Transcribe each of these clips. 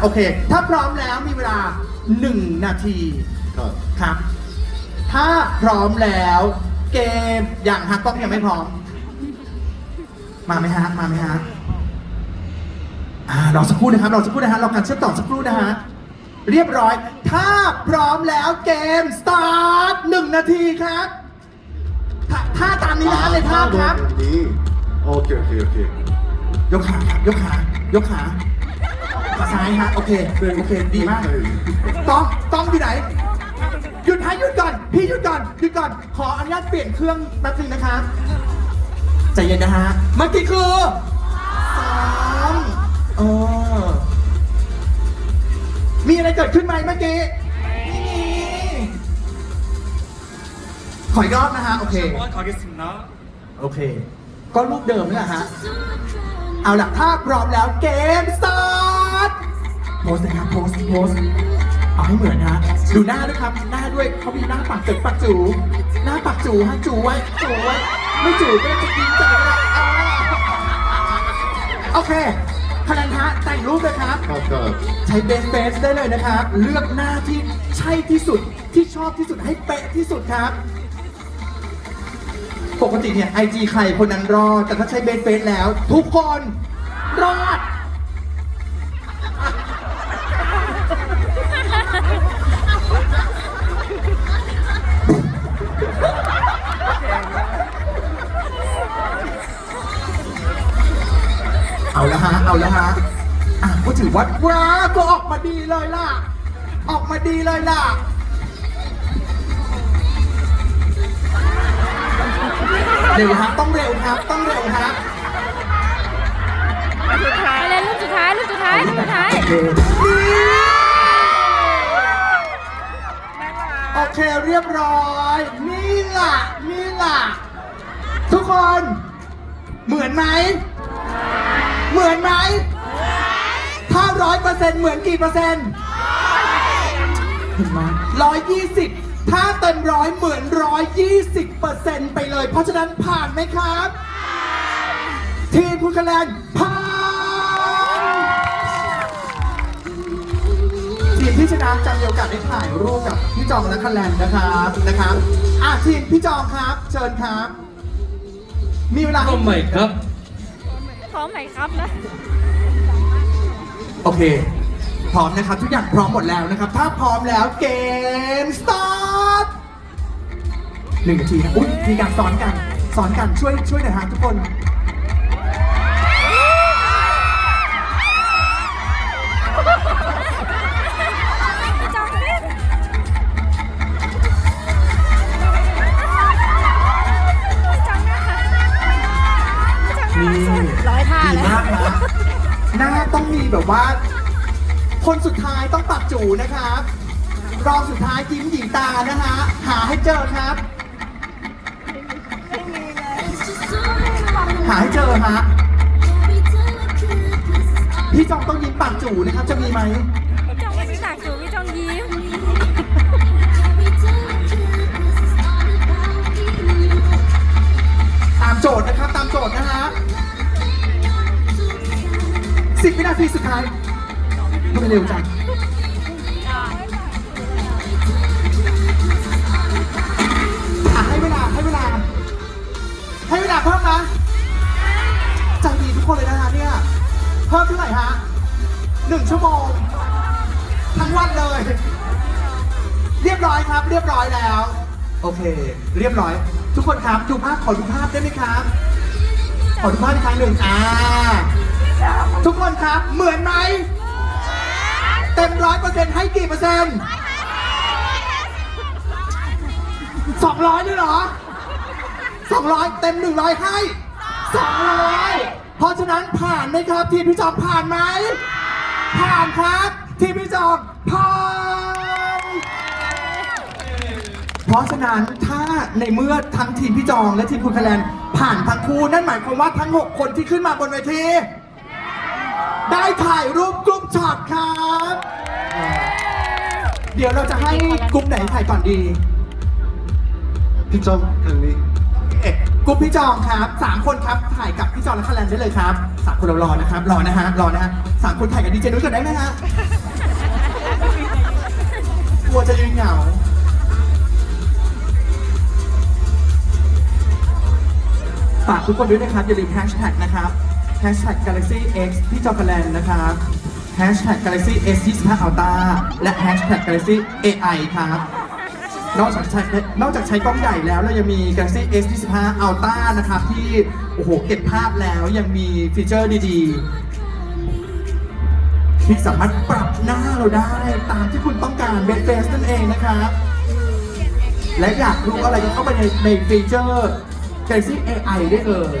โอเค ถ้าพร้อมแล้วมีเวลา 1 นาทีครับครับ ถ้าพร้อมแล้ว เกมอย่างฮะกล้องยังไม่พร้อม มาไหมฮะมาไหมฮะอ่ารอสักครู่นะครับรอสักครู่นะฮะรอการเชื่อมต่อสักครู่นะฮะเรียบร้อย ถ้าพร้อมแล้วเกมสตาร์ทหนึ่งนาทีครับถ้าถ้าตามนี้นะในภาพครับนี้โอเคโอเคโอเคยกขาครับยกขายกขาขา ซ้ายฮะโอเคโอเคดีมากต้องต้องอยู่ไหนหยุดให้หยุดก่อนพี่หยุดก่อนหยุดก่อนขออนุญาตเปลี่ยนเครื่องแป๊บนึงนะคะใจเย็นนะฮะเมื่อกี้คือสามเออมีอะไรเกิดขึ้นไหมเมื่อกี้ขออีกรอบนะฮะโอเคขอกิสินะโอเค ก็รูปเดิมนี่แหละฮะ เอาล่ะถ้าพร้อมแล้วเกมสตาร์ โพสนะครับโพสโพสเอาให้เหมือนฮะดูหน้าด้วยครับ หน้าด้วยเขามีหน้าปากตึกปากจูหน้าปากจูฮะจูไว้จูไว้ไม่จูก็จะกินใจก็ได้อ่าโอเคคะแนนฮะแต่งรูปเลยครับ ครับครับใช้เบสเบสได้เลยนะครับ เลือกหน้าที่ใช่ที่สุดที่ชอบที่สุดให้เป๊ะที่สุดครับ ปกติเนี่ยไอจีใครคนนั้นรอด แต่ถ้าใช้เบสเบสแล้ว ทุกคนรอด ฮะ เอาละฮะอะก็ถือว่าว้าก็ออกมาดีเลยล่ะ ออกมาดีเลยล่ะ เร็วครับต้องเร็วครับ ต้องเร็วครับไปเลยรูปสุดท้ายรูปสุดท้ายรูปสุดท้าย โอเคเรียบร้อย นี่ล่ะ นี่ล่ะ ทุกคน เหมือนไหม เหมือนไหม ถ้าร้อยเปอร์เซ็นต์เหมือนกี่เปอร์เซ็นต์เห็นไหมร้อยยี่สิบถ้าเต็มร้อยเหมือนร้อยยี่สิบเปอร์เซ็นต์ไปเลย เพราะฉะนั้นผ่านไหมครับ ทีมคุณคะแนนผ่านทีมที่ชนะจะมีโอกาสได้ถ่ายรูปกับพี่จองและคะแนนนะครับนะครับอะทีมพี่จองครับ เชิญครับ มีเวลาให้ Oh my god. พร้อมไหมครับนะโอเค พร้อมนะครับ ทุกอย่างพร้อมหมดแล้วนะครับ ถ้าพร้อมแล้วเกมสตาร์ทหนึ่งนาทีนะอุ้ยมีการสอนกันสอนกันช่วยช่วยหน่อยฮะทุกคนจองดิจองหน้าค่ะจองหน้า นี่ร้อยท่าดีเลย มากนะหน้าต้องมีแบบว่า คนสุดท้ายต้องปากจูนะครับ รองสุดท้ายยิ้มหญิงตานะฮะ หาให้เจอครับ หาให้เจอฮะ พี่จองต้องยิ้มปากจูนะครับ จะมีไหม พี่จองไม่ใช่หนักจูพี่จองยิ้ม ตามโจทย์นะครับ ตามโจทย์นะฮะ สิบวินาทีสุดท้ายทำไมเร็วจังอะให้เวลาให้เวลา ให้เวลาเพิ่มนะใจดีทุกคนเลยนะฮะเนี่ยเพิ่มเท่าไหร่ฮะหนึ่งชั่วโมง ทั้งวันเลย เรียบร้อยครับ เรียบร้อยแล้ว โอเค เรียบร้อย ทุกคนครับดูภาพขอดูภาพได้ไหมครับ ขอดูภาพอีกครั้งหนึ่งอ่า ครับ เหมือนไหมเต็มร้อยเปอร์เซ็นต์ให้กี่เปอร์เซ็นต์สองร้อยด้วยเหรอสองร้อยเต็มหนึ่งร้อยให้สองร้อยเพราะฉะนั้นผ่านไหมครับ ทีมพี่จอมผ่านไหมผ่านครับ ทีมพี่จอมผ่านเพราะฉะนั้นถ้าในเมื่อทั้งทีมพี่จองและทีมคุณคะแนนผ่านทั้งคู่นั่นหมายความว่าทั้ง 6 คนที่ขึ้นมาบนเวที ได้ถ่ายรูปกลุ่มช็อตครับ เดี๋ยวเราจะให้กลุ่มไหนถ่ายก่อนดี พี่จอมทางนี้ เอ๊ะกลุ่มพี่จองครับสามคนครับถ่ายกับพี่จองและคะแนนได้เลยครับสามคนเรารอนะครับ รอนะฮะ รอนะฮะสามคนถ่ายกับดีเจนุ้ยก่อนได้ไหมฮะ กลัวจะยืนเหงา ฝากทุกคนด้วยนะครับ อย่าลืมแฮชแท็กนะครับ แฮชแท็ก Galaxy X ที่จอกันแลนนะครับแฮชแท็ก Galaxy S 25 Ultra และแฮชแท็ก Galaxy AI ครับนอกจากใช้นอกจากใช้กล้องใหญ่แล้วเรายังมี Galaxy S 25 Ultra นะครับที่โอ้โหเก็บภาพแล้วยังมีฟีเจอร์ดีๆ ที่สามารถปรับหน้าเราได้ตามที่คุณต้องการเบสเฟสนั่นเองนะครับ และอยากรู้อะไรก็เข้าไปในในฟีเจอร์ Galaxy AI ได้เลย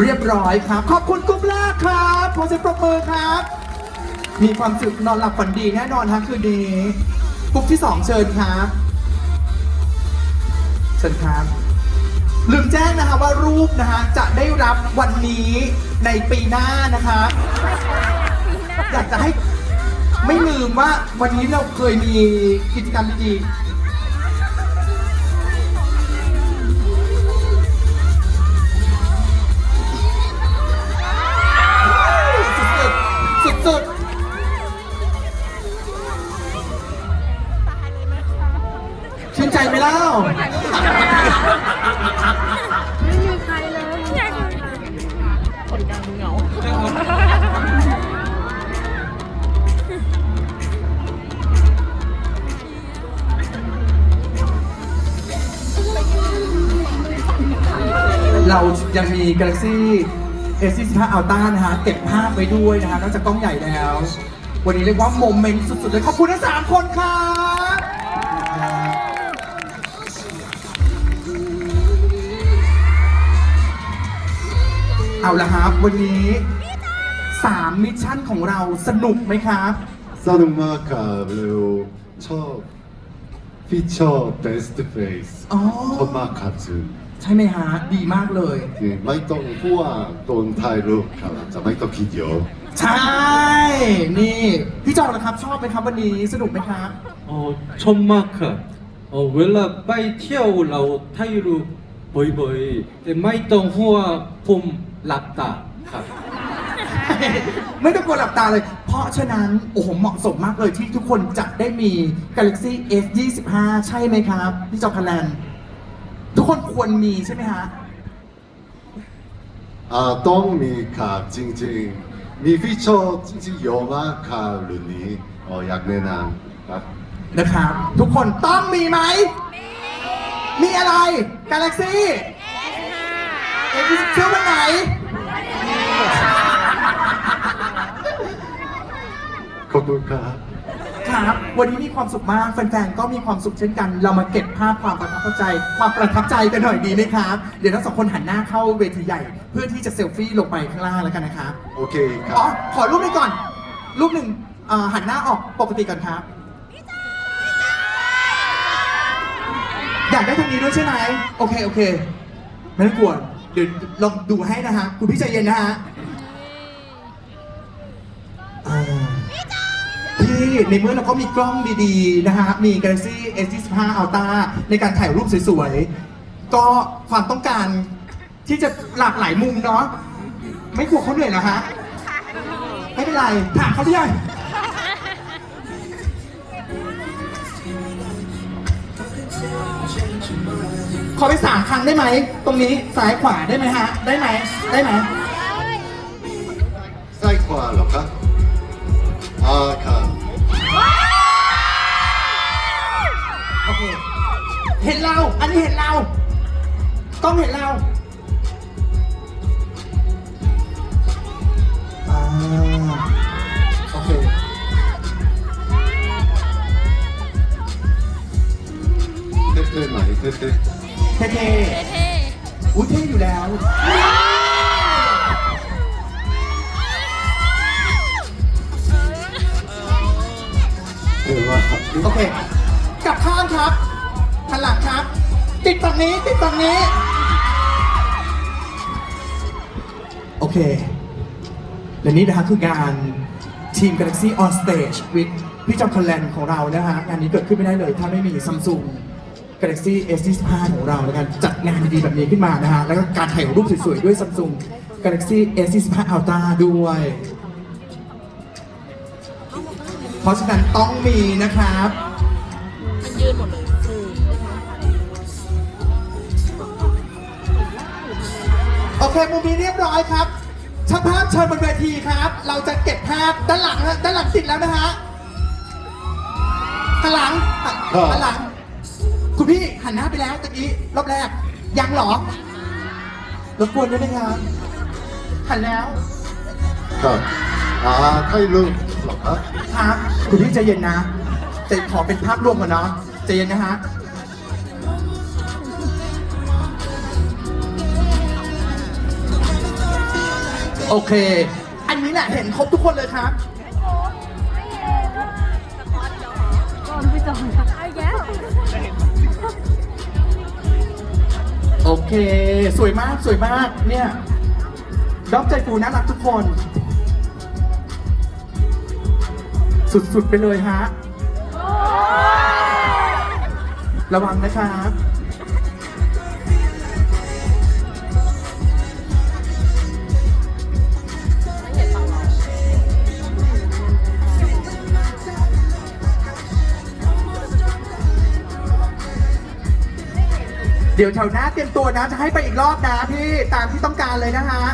เรียบร้อยครับ ขอบคุณกรุ๊ปแรกครับขอเสียงปรบมือครับ มีความสุขนอนหลับฝันดีแน่นอนครับคืนนี้กรุ๊ปที่2เชิญครับเชิญครับ ลืมแจ้งนะคะว่ารูปนะฮะจะได้รับวันนี้ในปีหน้านะคะอยากจะให้ไม่ลืมว่าวันนี้เราเคยมีกิจกรรมดี ใจไหมเล่า ไม่มีใครเลยอยากดูเรายังมี Galaxy S25 Ultra นะฮะเก็บภาพไว้ด้วยนะฮะนอกจากกล้องใหญ่แล้ว วันนี้เรียกว่าโมเมนต์สุดๆเลยขอบคุณทั้งสามคนครับ เอาละครับ วันนี้ 3 มิชชั่นของเราสนุกไหมครับ สนุกมากครับแล้วชอบฟีเจอร์ best face อ๋อ ชอบมากครับซึ่ง ใช่ไหมฮะ ดีมากเลย ไม่ต้องห่วงโดนถ่ายรูปครับจะไม่ต้องคิดเยอะ ใช่ นี่ พี่จองนะครับ ชอบไหมครับวันนี้สนุกไหมครับ 어, 천마카. 어, 웰라 빠이 티아오 라오 타이루 보이보이. 데 마이똥 후아 หลับตาครับ ไม่ต้องกลัวหลับตาเลย เพราะฉะนั้น โอ้โห เหมาะสมมากเลยที่ทุกคนจะได้มี Galaxy S 2 5ใช่ไหมครับ พี่จอคลันทุกคนควรมีใช่ไหมฮะ อ่ต้องมีครับจริงๆ มีฟีเจอร์จริงๆเยอะมากครับรุ่นนี้อ๋ออยากแนะนำครับ นะครับ ทุกคนต้องมีไหม มีอะไร Galaxy S 25เชื่อวันไหน ขอบคุณครับ ครับ วันนี้มีความสุขมาก แฟนๆ ก็มีความสุขเช่นกัน เรามาเก็บภาพความประทับใจ ความประทับใจกันหน่อยดีไหมครับ เดี๋ยวทั้งสองคนหันหน้าเข้าเวทีใหญ่ เพื่อที่จะเซลฟี่ลงไปข้างล่างแล้วกันนะครับ โอเคคอ๋รัอบ ขอรูปนี้ก่อน รูปหนึ่งอ่าหันหน้าออกปกติก่อนครับ อยากได้ทางนี้ด้วยใช่ไหม โอเค โอเค ไม่ต้องกลัว เดี๋ยวลองดูให้นะฮะ คุณพี่ใจเย็นนะฮะอ่าพี่ในเมื่อเราก็มีกล้องดีๆ นะฮะ มี Galaxy S25 Ultra ในการถ่ายรูปสวยๆ ก็ความต้องการที่จะหลากหลายมุมเนาะไม่กลัวเขาเหนื่อยนะฮะ ไม่เป็นไร ถามเขาพี่ยัง ขอไปสามครั้งได้ไหม ตรงนี้ซ้ายขวาได้ไหมฮะ ได้ไหม ได้ไหม ซ้ายขวาเหรอครับอ่าครับโอเค เห็นเรา อันนี้เห็นเรา กล้องเห็นเราอ่า เท่เท่เท่ๆอุ้ยเท่อยู่แล้วๆเท่มากโอเค กลับข้างครับหันหลังครับ ติดฝั่งนี้ ติดฝั่งนี้ โอเค และนี่นะคะคือการทีม Galaxy on Stage with พี่จอมคอนแลนของเรานะฮะงานนี้เกิดขึ้นไม่ได้เลย ถ้าไม่มี Samsung Galaxy S25 ของเราในการจัดงานดีๆแบบนี้ขึ้นมานะฮะ แล้วก็การถ่ายรูปสวยๆ ด้วย Samsung Galaxy S25 Ultra ด้วย เพราะฉะนั้นต้องมีนะครับ มันยืนหมดเลยโอเคมุมนี้เรียบร้อยครับช่างภาพเชิญบนเวทีครับ เราจะเก็บภาพด้านหลังนะด้านหลังติดแล้วนะฮะหันหลังหันครับหันหลัง คุณพี่หันหน้าไปแล้วตะกี้รอบแรก ยังเหรอรบกวนด้วยนะครับหันแล้ว ครับอ่าถ่ายรูปเหรอครับครับ คุณพี่ใจเย็นนะแต่ขอเป็นภาพรวมก่อนเนาะใจเย็นนะฮะโอเค อันนี้แหละเห็นครบทุกคนเลยครับก่อนพี่จ โอเค สวยมากสวยมากเนี่ยด็อกใจฟูน่ารักทุกคน สุดๆไปเลยฮะ ระวังนะครับ เดี๋ยวแถวหน้าเตรียมตัวนะ จะให้ไปอีกรอบนะพี่ตามที่ต้องการเลยนะฮะ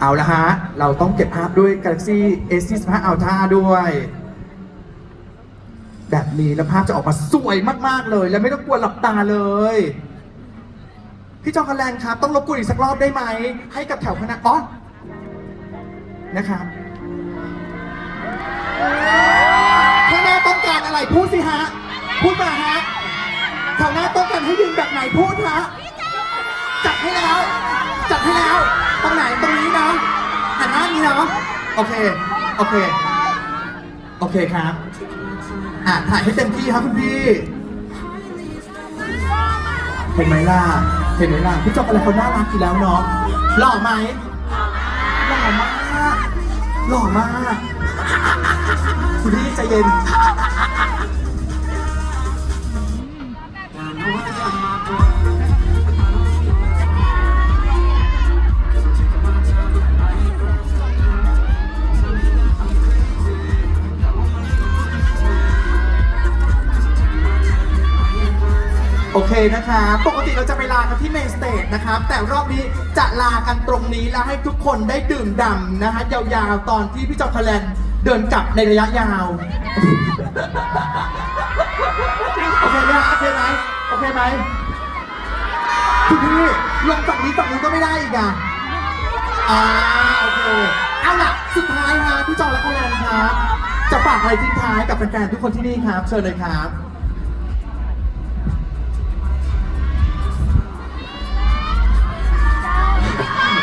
เอาละฮะ เราต้องเก็บภาพด้วย Galaxy S25 Ultra ด้วย แบบนี้แล้วภาพจะออกมาสวยมาก ๆ เลย แล้วไม่ต้องกลัวหลับตาเลย พี่จองคันแลนครับ ต้องรบกวนอีกสักรอบได้ไหม ให้กับแถวคณะอ๋อนะครับ ต้องการอะไรพูดสิฮะ พูดมาฮะแถวหน้าต้องการให้ยืนแบบไหนพูดฮะ จัดให้แล้ว จัดให้แล้ว ตรงไหนตรงนี้นะหันหน้านี้เนาะ โอเค โอเค โอเคครับ อะถ่ายให้เต็มที่ครับคุณพี่ เห็นไหมล่ะ เห็นไหมล่ะพี่จอกอะไรเขาน่ารักอยู่แล้วเนาะ หล่อไหม หล่อมาก หล่อมาก คุณพี่ใจเย็นโอเคนะคะปกติเราจะไปลากันที่เมนสเตจนะครับ แต่รอบนี้จะลากันตรงนี้แล้วให้ทุกคนได้ดื่มด่ำนะฮะยาวๆ ตอนที่พี่จอมพลัน เดินกลับในระยะยาว โอเคไหมฮะโอเคไหมโอเคไหมคุณพี่ลงฝั่งนี้ฝั่งนู้นก็ไม่ได้อีกอะอ่าโอเคเอาล่ะสุดท้ายฮะพี่จอมและพลันครับ จะฝากอะไรทิ้งท้ายกับแฟนๆทุกคนที่นี่ครับ เชิญเลยครับ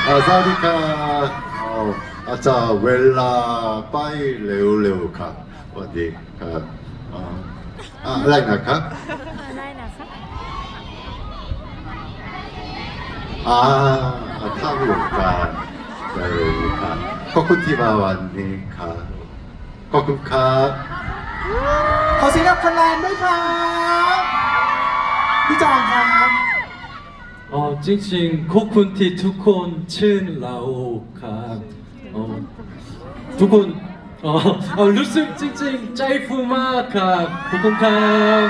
อ่าสวัสดีครับ อ๋ออาจารย์เวลาไปเร็วๆครับสวัสดีครับอ่าอ่าอะไรนะครับได้นะคะอ่าถ้ามีโอกาสเจอครับขอบคุณที่มาวันนี้ครับขอบคุณครับขอเสียงกับคะแนนด้วยครับพี่จองครับ ทุกคนอ๋อเอรู้สึกจริงๆ ใจฟูมากครับขอบคุณครับ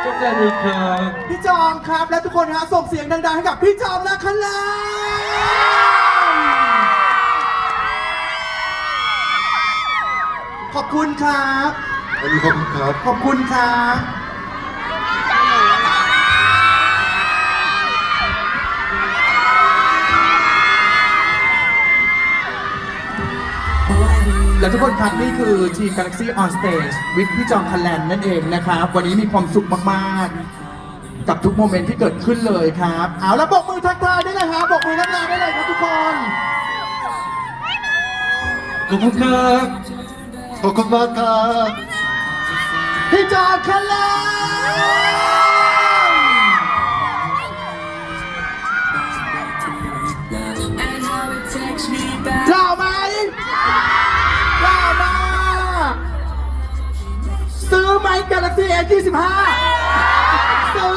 เจ้าแจนีครับพี่จอมครับและทุกคนฮะส่งเสียงดังๆให้กับพี่จอมนะคันเลขอบคุณครับ ขอบคุณครับขอบคุณครับ และทุกคนครับนี่คือทีม Galaxy on Stage วิทพี่จอมพลันนั่นเองนะครับ วันนี้มีความสุขมากๆ กับทุกโมเมนต์ที่เกิดขึ้นเลยครับ เอาแล้วบอกมือทักทายได้เลยครับบอกมือทักทายได้เลยครับทุกคนขอบคุณครับขอบคุณมากครับพี่จอมพลัน ซื้อไหมกาแล็กซี่เอ25ซื้อ